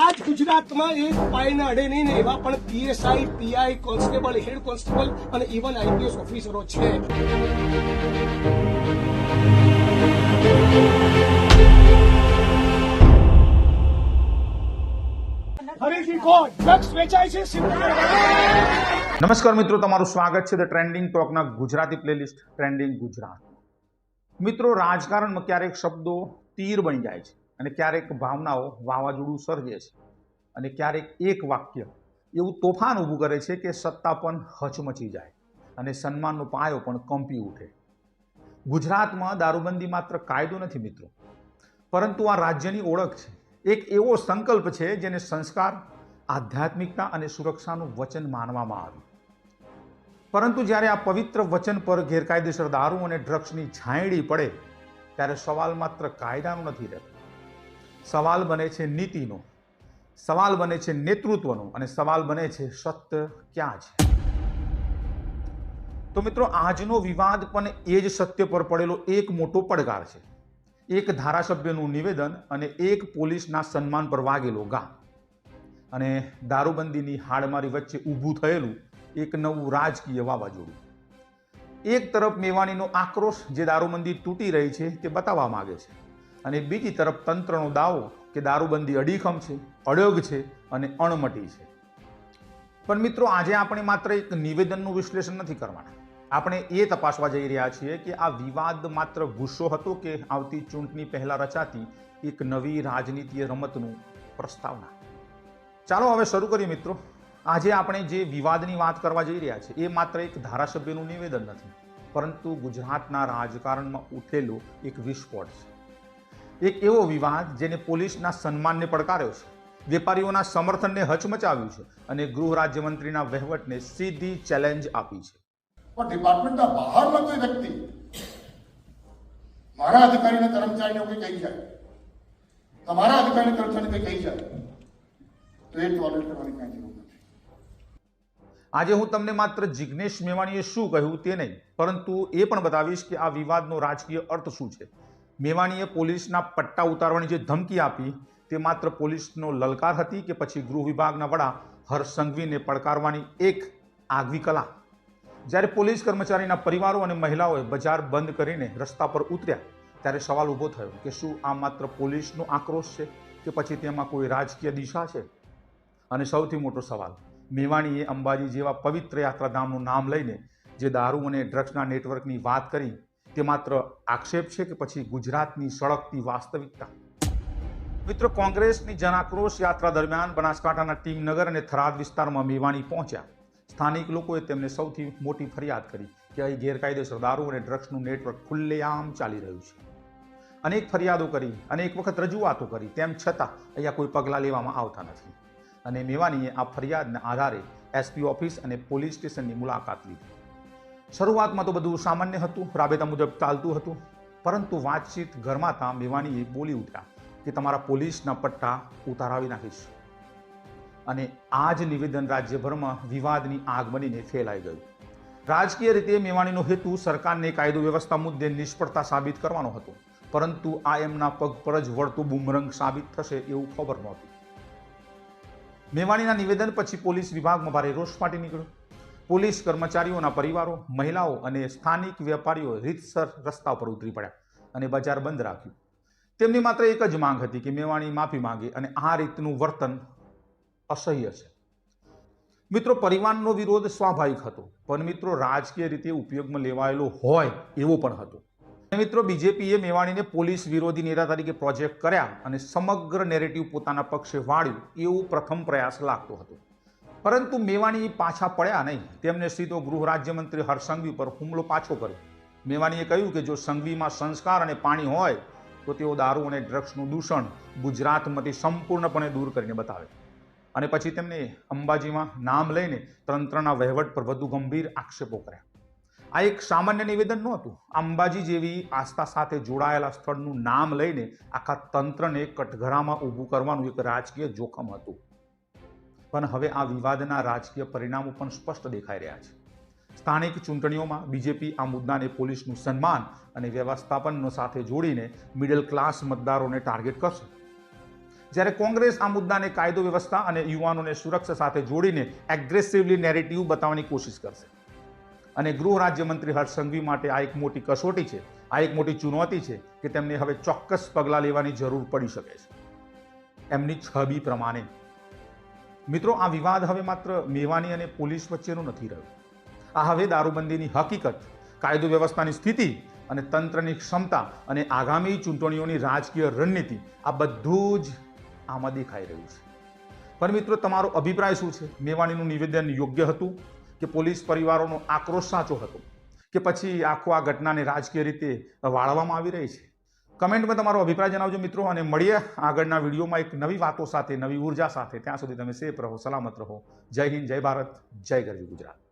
આજ ગુજરાતમાં એક પાયના અડે નહીં ને એવા પણ PSI, PI, constable, head constable અને ઇવન આઈપીએસ ઓફિસરો છે. નમસ્કાર મિત્રો, તમારું સ્વાગત છે ધ ટ્રેન્ડિંગ ટોકના ગુજરાતી પ્લેલિસ્ટ ટ્રેન્ડિંગ ગુજરાત. મિત્રો, રાજકારણમાં ક્યારેક શબ્દો તીર બની જાય છે. અને ક્યારેક ભાવનાઓ વાવાઝોડું સર્જે છે અને ક્યારેક એક વાક્ય એવું તોફાન ઊભું કરે છે કે સત્તા પણ હચમચી જાય અને સન્માનનો પાયો પણ કંપી ઉઠે. ગુજરાતમાં દારૂબંધી માત્ર કાયદો નથી મિત્રો. પરંતુ આ રાજ્યની ઓળખ છે. એક એવો સંકલ્પ છે જેને સંસ્કાર, આધ્યાત્મિકતા અને સુરક્ષાનું વચન માનવામાં આવ્યું પરંતુ જ્યારે આ પવિત્ર વચન પર ગેરકાયદેસર દારૂ અને ડ્રગ્સની છાંયડી પડે, ત્યારે સવાલ માત્ર કાયદાનો નથી રહેતો. સવાલ બને છે નીતિનો. સવાલ બને છે નેતૃત્વનો અને સવાલ બને છે સત્ય ક્યાં છે? તો મિત્રો, આજનો વિવાદ પણ એ જ સત્ય પર પડેલો એક મોટો પડકાર છે. એક ધારાસભ્યનું નિવેદન અને એક પોલીસના સન્માન પર વાગેલો ગા અને દારૂબંધીની હાડમારી વચ્ચે ઊભું થયેલું એક નવું રાજકીય વાવાઝોડું. એક તરફ મેવાણીનો આક્રોશ જે દારૂબંધી તૂટી રહી છે તે બતાવવા માગે છે. અને બીજી તરફ તંત્રનો દાવો કે દારૂબંધી અડીખમ છે, અડગ છે અને અણમટી છે. પણ મિત્રો, આજે આપણે માત્ર એક નિવેદનનું વિશ્લેષણ નથી કરવાના. આપણે એ તપાસવા જઈ રહ્યા છીએ કે આ વિવાદ માત્ર ગુસ્સો હતો કે આવતી ચૂંટણી પહેલાં રચાતી એક નવી રાજનીતિય રમતનું પ્રસ્તાવના? ચાલો હવે શરૂ કરીએ મિત્રો. આજે આપણે જે વિવાદની વાત કરવા જઈ રહ્યા છીએ, એ માત્ર એક ધારાસભ્યનું નિવેદન નથી, પરંતુ ગુજરાતના રાજકારણમાં ઉઠેલો એક વિસ્ફોટ છે. એક એવો વિવાદ જેને પોલીસના સન્માનને પડકાર્યો છે. વેપારીઓના સમર્થનને હચમચાવ્યું છે અને ગૃહ રાજ્યમંત્રીના વહીવટને સીધી ચેલેન્જ આપી છે. પણ ડિપાર્ટમેન્ટના બહારના કોઈ વ્યક્તિ મારા અધિકારીને કર્મચારીને કોઈ કહી જાય? તમારા અધિકારીને કર્મચારીને કંઈ કહી જાય? તો એ ટોલરેટ કરવાની કાંઈ જરૂર આજે હું તમને માત્ર જિગ્નેશ મેવાણીએ શું કહ્યું તે નહીં પરંતુ એ પણ બતાવીશ કે આ વિવાદનો રાજકીય અર્થ શું છે. મેવાણીએ પોલીસના પટ્ટા ઉતારવાની જે ધમકી આપી, તે માત્ર પોલીસનો લલકાર હતી કે પછી ગૃહ વિભાગના વડા હર્ષ સંઘવીને પડકારવાની એક આગવી કલા? જ્યારે પોલીસ કર્મચારીના પરિવારો અને મહિલાઓએ બજાર બંધ કરીને રસ્તા પર ઉતર્યા, ત્યારે સવાલ ઊભો થયો કે શું આ માત્ર પોલીસનો આક્રોશ છે કે પછી તેમાં કોઈ રાજકીય દિશા છે? અને સૌથી મોટો સવાલ, મેવાણીએ અંબાજી જેવા પવિત્ર યાત્રાધામનું નામ લઈને જે દારૂ અને ડ્રગ્સના નેટવર્કની વાત કરી તે માત્ર આક્ષેપ છે કે પછી ગુજરાતની સળગતી વાસ્તવિકતા? મિત્રો, કોંગ્રેસની જનાક્રોશ યાત્રા દરમિયાન બનાસકાંઠાના ટીમનગર અને થરાદ વિસ્તારમાં મેવાણી પહોંચ્યા. સ્થાનિક લોકોએ તેમને સૌથી મોટી ફરિયાદ કરી કે અહીં ગેરકાયદેસર દારૂ અને ડ્રગ્સનું નેટવર્ક ખુલ્લેઆમ ચાલી રહ્યું છે. અનેક ફરિયાદો કરી, અનેક વખત રજૂઆતો કરી, તેમ છતાં અહીંયા કોઈ પગલાં લેવામાં આવતા નથી. અને મેવાનીએ આ ફરિયાદના આધારે એસપી ઓફિસ અને પોલીસ સ્ટેશનની મુલાકાત લીધી. શરૂઆતમાં તો બધું સામાન્ય હતું, રાબેતા મુજબ ચાલતું હતું, પરંતુ વાતચીત ગરમાતા મેવાણીએ બોલી ઉઠ્યા કે તમારા પોલીસના પટ્ટા ઉતારાવી નાખીશ. અને આ જ નિવેદન રાજ્યભરમાં વિવાદની આગ બનીને ફેલાઈ ગયું. રાજકીય રીતે મેવાણીનો હેતુ સરકારને કાયદો વ્યવસ્થા મુદ્દે નિષ્ફળતા સાબિત કરવાનો હતો, પરંતુ આ એમના પગ પર જ વળતું બુમરંગ સાબિત થશે એવું ખબર નહોતી. મેવાણીના નિવેદન પછી પોલીસ વિભાગમાં ભારે રોષ ફાટી નીકળ્યો. પોલીસ કર્મચારીઓના પરિવારો, મહિલાઓ અને સ્થાનિક વેપારીઓ રીતસર રસ્તા પર ઉતરી પડ્યા અને બજાર બંધ રાખ્યું. તેમની માત્ર એક જ માંગ હતી કે મેવાણી માફી માંગે અને આ રીતનું વર્તન અસહ્ય છે. મિત્રો, પરિવારનો વિરોધ સ્વાભાવિક હતો, પણ મિત્રો, રાજકીય રીતે ઉપયોગમાં લેવાયેલો હોય એવો પણ હતો. મિત્રો, બીજેપીએ મેવાણીને પોલીસ વિરોધી નેતા તરીકે પ્રોજેક્ટ કર્યા અને સમગ્ર નેરેટિવ પોતાના પક્ષે વાળ્યું એવું પ્રથમ પ્રયાસ લાગતો હતો. પરંતુ મેવાણી પાછા પડ્યા નહીં. તેમને સીધો ગૃહ રાજ્યમંત્રી હરસંઘવી પર હુમલો પાછો કર્યો. મેવાણીએ કહ્યું કે જો સંઘવીમાં સંસ્કાર અને પાણી હોય, તો તેઓ દારૂ અને ડ્રગ્સનું દૂષણ ગુજરાતમાંથી સંપૂર્ણપણે દૂર કરીને બતાવે. અને પછી તેમને અંબાજીમાં નામ લઈને તંત્રના વહીવટ પર વધુ ગંભીર આક્ષેપો કર્યા. આ એક સામાન્ય નિવેદન નહોતું. અંબાજી જેવી આસ્થા સાથે જોડાયેલા સ્થળનું નામ લઈને આખા તંત્રને કટઘરામાં ઊભું કરવાનું એક રાજકીય જોખમ હતું. પણ હવે આ વિવાદના રાજકીય પરિણામો પણ સ્પષ્ટ દેખાઈ રહ્યા છે. સ્થાનિક ચૂંટણીઓમાં બીજેપી આ મુદ્દાને પોલીસનું સન્માન અને વ્યવસ્થાપનનો સાથે જોડીને મિડલ ક્લાસ મતદારોને ટાર્ગેટ કરશે. જ્યારે કોંગ્રેસ આ મુદ્દાને કાયદો વ્યવસ્થા અને યુવાનોને સુરક્ષા સાથે જોડીને એગ્રેસિવલી નેરેટિવ બતાવવાની કોશિશ કરશે. અને ગૃહ રાજ્યમંત્રી હર્ષ માટે આ એક મોટી કસોટી છે, આ એક મોટી ચુનૌતી છે કે તેમને હવે ચોક્કસ પગલાં લેવાની જરૂર પડી શકે છે. એમની છબી પ્રમાણે મિત્રો, આ વિવાદ હવે માત્ર મેવાની અને પોલીસ વચ્ચેનો નથી રહ્યો. આ હવે દારૂબંધીની હકીકત, કાયદો વ્યવસ્થાની સ્થિતિ અને તંત્રની ક્ષમતા અને આગામી ચૂંટણીઓની રાજકીય રણનીતિ, આ બધું જ આમાં દેખાઈ રહ્યું છે. પણ મિત્રો, તમારો અભિપ્રાય શું છે? મેવાણીનું નિવેદન યોગ્ય હતું કે પોલીસ પરિવારોનો આક્રોશ સાચો હતો? કે પછી આખો આ ઘટનાને રાજકીય રીતે વાળવામાં આવી રહી છે? કમેન્ટમાં તમારો અભિપ્રાય જણાવજો મિત્રો અને મળીએ આગળના વિડીયોમાં એક નવી વાતો સાથે, નવી ઊર્જા સાથે. ત્યાં સુધી તમે સેફ રહો, સલામત રહો. જય હિન્દ, જય ભારત, જય ગરવી ગુજરાત.